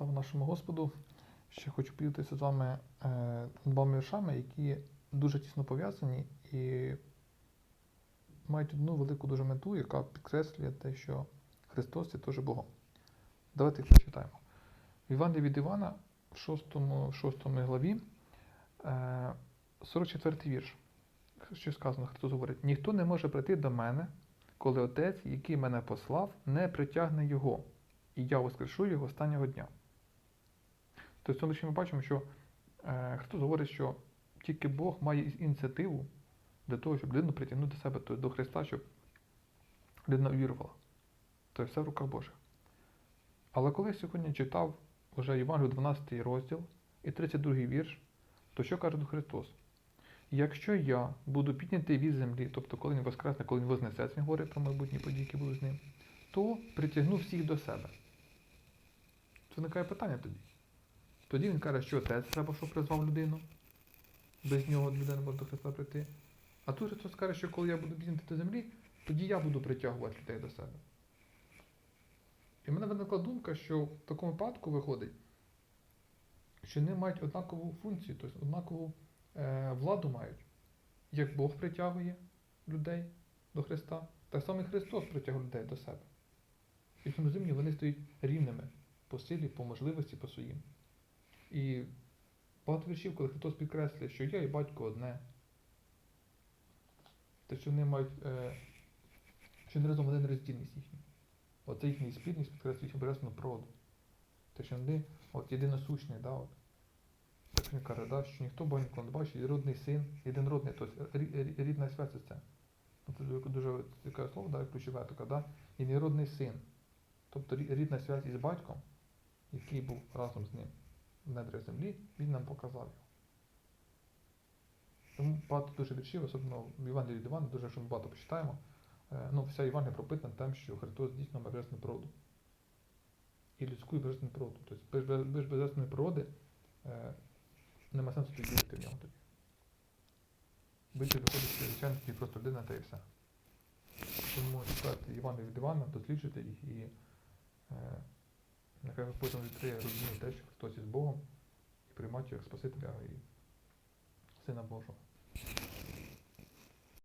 Слава нашому Господу. Ще хочу поділитися з вами е, двома віршами, які дуже тісно пов'язані і мають одну велику дуже мету, яка підкреслює те, що Христос є теж Богом. Давайте їх прочитаємо. В Івангелії від Івана в 6, 6 главі, е, 44 вірш. Що сказано, Христос говорить: ніхто не може прийти до мене, коли Отець, який мене послав, не притягне його, і я воскрешу його останнього дня. Тобто, в цьому речі ми бачимо, що е, Христос говорить, що тільки Бог має ініціативу для того, щоб людину притягнути до себе, тобто до Христа, щоб людина увірувала. Тобто все в руках Божих. Але коли я сьогодні читав вже Євангелію 12 розділ і 32 вірш, то що каже Христос? Якщо я буду піднятий від землі, тобто коли він воскресне, коли він вознесеться, він говорить про майбутні події, які будуть з ним, то притягну всіх до себе. Це виникає питання тоді. Тоді він каже, що отець треба, щоб призвав людину. Без нього людина не може до Христа прийти. А тут Христос каже, що коли я буду піднятий до землі, тоді я буду притягувати людей до себе. І в мене виникла думка, що в такому випадку виходить, що вони мають однакову функцію, тобто однакову е, владу мають. Як Бог притягує людей до Христа, так само і Христос притягує людей до себе. І в цьому землі вони стають рівними по силі, по можливості, по своїм. І багато віршів, коли Христос підкреслює, що я і батько одне, те, що вони мають, е, що вони разом один роздільність їхня. Оце їхня спільність підкреслює їхню божественну. Те, що вони от єдиносущні, да, от. Так він каже, да, що ніхто Бога ніколи не бачить, єдинородний син, єдинородний, тобто рі- рі- рідна связь це. Ну, Це дуже таке слово, да, ключове таке, да? Єдинородний син. Тобто рідна связь із батьком, який був разом з ним в недрах землі, він нам показав його. Тому багато дуже віршів, особливо в Івангелії від Івана, дуже що ми багато почитаємо. Е, Ну, вся Євангелія пропитана тим, що Христос дійсно божественну природу. І людську і божественну природу. Тобто без, божественної природи е, нема сенсу тоді вірити в нього тоді. Більше виходить, що звичайно просто людина та і все. Тому читати Євангелія від Івана, досліджуйте їх і нехай нам відкриє розуміє те, що Христос із Богом і приймати його як Спасителя і Сина Божого.